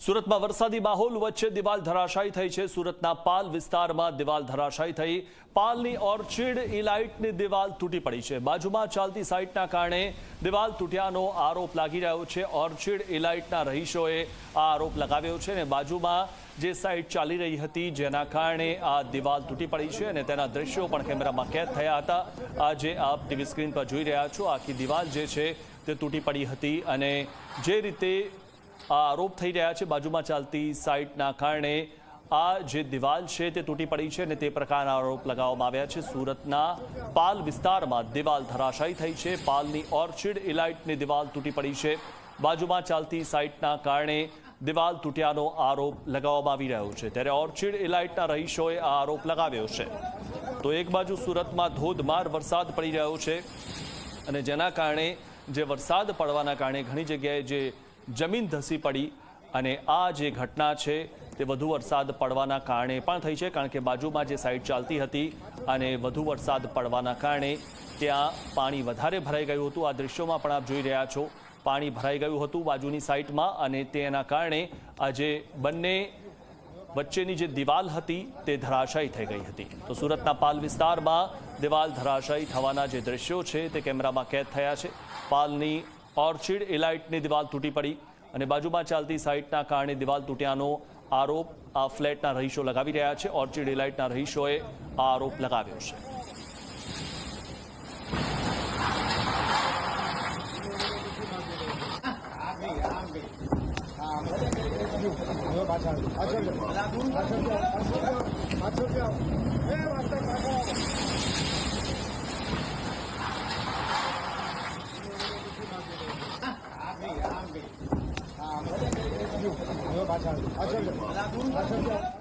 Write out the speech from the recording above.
સુરતમાં વરસાદી માહોલ વચ્ચે દિવાલ ધરાશાયી થઈ છે. સુરતના પાલ વિસ્તારમાં દિવાલ ધરાશાયી થઈ. પાલની ઓર્ચિડ ઇલાઇટની દિવાલ તૂટી પડી છે. બાજુમાં ચાલતી સાઇટના કારણે દિવાલ તૂટ્યાનો આરોપ લાગી રહ્યો છે. ઓર્ચિડ ઇલાઇટના રહીશોએ આ આરોપ લગાવ્યો છે અને બાજુમાં જે સાઇટ ચાલી રહી હતી જેના કારણે આ દિવાલ તૂટી પડી છે અને તેના દ્રશ્યો પણ કેમેરામાં કેદ થયા હતા. આ જે આપ ટીવી સ્ક્રીન પર જોઈ રહ્યા છો. આખી દિવાલ જે છે તે તૂટી પડી હતી અને જે રીતે આરોપ થઈ રહ્યા છે. બાજુમાં ચાલતી સાઇટના કારણે આ જે દિવાલ છે તે તૂટી પડી છે અને તે પ્રકારના આરોપ લગાવવામાં આવ્યા છે. સુરતના પાલ વિસ્તારમાં દિવાલ ધરાશાયી થઈ છે. પાલની ઓર્ચિડ ઇલાઇટની દિવાલ તૂટી પડી છે. બાજુમાં ચાલતી સાઇટના કારણે દિવાલ તૂટ્યાનો આરોપ લગાવવામાં આવી રહ્યો છે. ત્યારે ઓર્ચિડ ઇલાઇટના રહીશોએ આ આરોપ લગાવ્યો છે. તો એક બાજુ સુરતમાં ધોધમાર વરસાદ પડી રહ્યો છે અને જેના કારણે જે વરસાદ પડવાના કારણે ઘણી જગ્યાએ જે જમીન ધસી પડી અને આ જે ઘટના છે તે વધુ વરસાદ પડવાના કારણે પણ થઈ છે, કારણ કે બાજુમાં જે સાઈડ ચાલતી હતી અને વધુ વરસાદ પડવાના કારણે ત્યાં પાણી વધારે ભરાઈ ગયું હતું. આ દૃશ્યોમાં પણ આપ જોઈ રહ્યા છો, પાણી ભરાઈ ગયું હતું બાજુની સાઈડમાં અને તેના કારણે આજે બંને વચ્ચેની જે દિવાલ હતી તે ધરાશાયી થઈ ગઈ હતી. તો સુરતના પાલ વિસ્તારમાં દિવાલ ધરાશાયી થવાના જે દ્રશ્યો છે તે કેમેરામાં કેદ થયા છે. પાલની ઓર્ચિડ ઇલાઇટની દિવાલ તૂટી પડી. અને બાજુમાં ચાલતી સાઇટના કારણે દિવાલ તૂટ્યાનો આરોપ આ ફ્લેટના રહીશો લગાવી રહ્યા છે. ઓર્ચિડ ઇલાઇટના રહીશોએ આ આરોપ લગાવ્યો છે. પાછળ પાછળ 八千二八千八千